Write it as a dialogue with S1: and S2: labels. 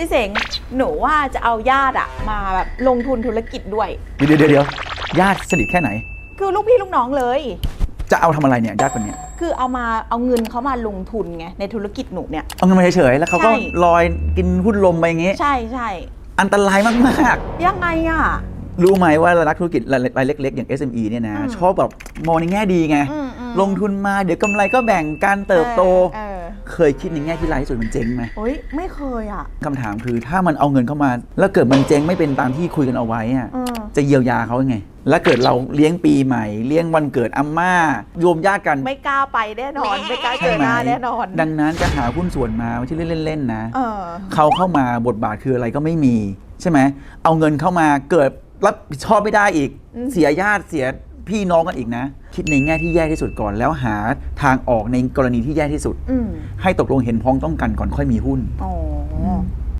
S1: พี่เสงหนูว่าจะเอาญาติอะมาแบบลงทุนธุรกิจด้วย
S2: เดี๋ยวเดี๋ยวเดี๋ยวญาติสนิทแค่ไหน
S1: คือลูกพี่ลูกน้องเลย
S2: จะเอาทำอะไรเนี่ยญาติคนเนี้ย
S1: คือเอามาเอาเงินเขามาลงทุนไงในธุรกิจหนูเนี่ย
S2: เอาเงินมาเฉยๆแล้วเขาก็
S1: ใช่
S2: ลอยกินหุ้นลมไปอย่างงี้
S1: ใช่ใช่
S2: อันตรายมาก
S1: ยังไงอะ
S2: ๆ รู้ไหมว่านักธุรกิจรายเล็ก ๆ อย่าง SME เนี่ยนะ
S1: อืม
S2: ชอบแบบมองในแง่ดีไง
S1: อืมอืม
S2: ลงทุนมาเดี๋ยวกำไรก็แบ่งการเติบโต
S1: เออ
S2: เคยคิดในแง่ที่ร้ายที่สุดมันเจ๊งไหม
S1: โอ้ยไม่เคยอะ
S2: คำถามคือถ้ามันเอาเงินเข้ามา แล้วเกิดมันเจ๊งไม่เป็นตามที่คุยกันเอาไว้อะ
S1: เออ
S2: จะเยียวยาเขายังไง แล้วเกิดเราเลี้ยงปีใหม่ เลี้ยงวันเกิดอาม่ารวมญาติกัน
S1: ไม่กล้าไปแน่นอน ไม่กล้าเจ
S2: ใช่
S1: อ
S2: ไหม
S1: หน้าแน่นอน
S2: ดังนั้นจะหาหุ้นส่วนมาไม่ใช่เล่นๆนะ
S1: เออ
S2: เขาเข้ามาบทบาทคืออะไรก็ไม่มี ใช่ไหม เอาเงินเข้ามาเกิดรับผิดชอบไม่ได้อีก
S1: อืม
S2: เสียญาติเสีย พี่น้องกันอีกนะ คิดในแง่ที่แย่ที่สุดก่อน แล้วหาทางออกในกรณีที่แย่ที่สุด
S1: อืม
S2: ให้ตกลงเห็นพ้องต้องกันก่อนค่อยมีหุ้น
S1: อ๋ออ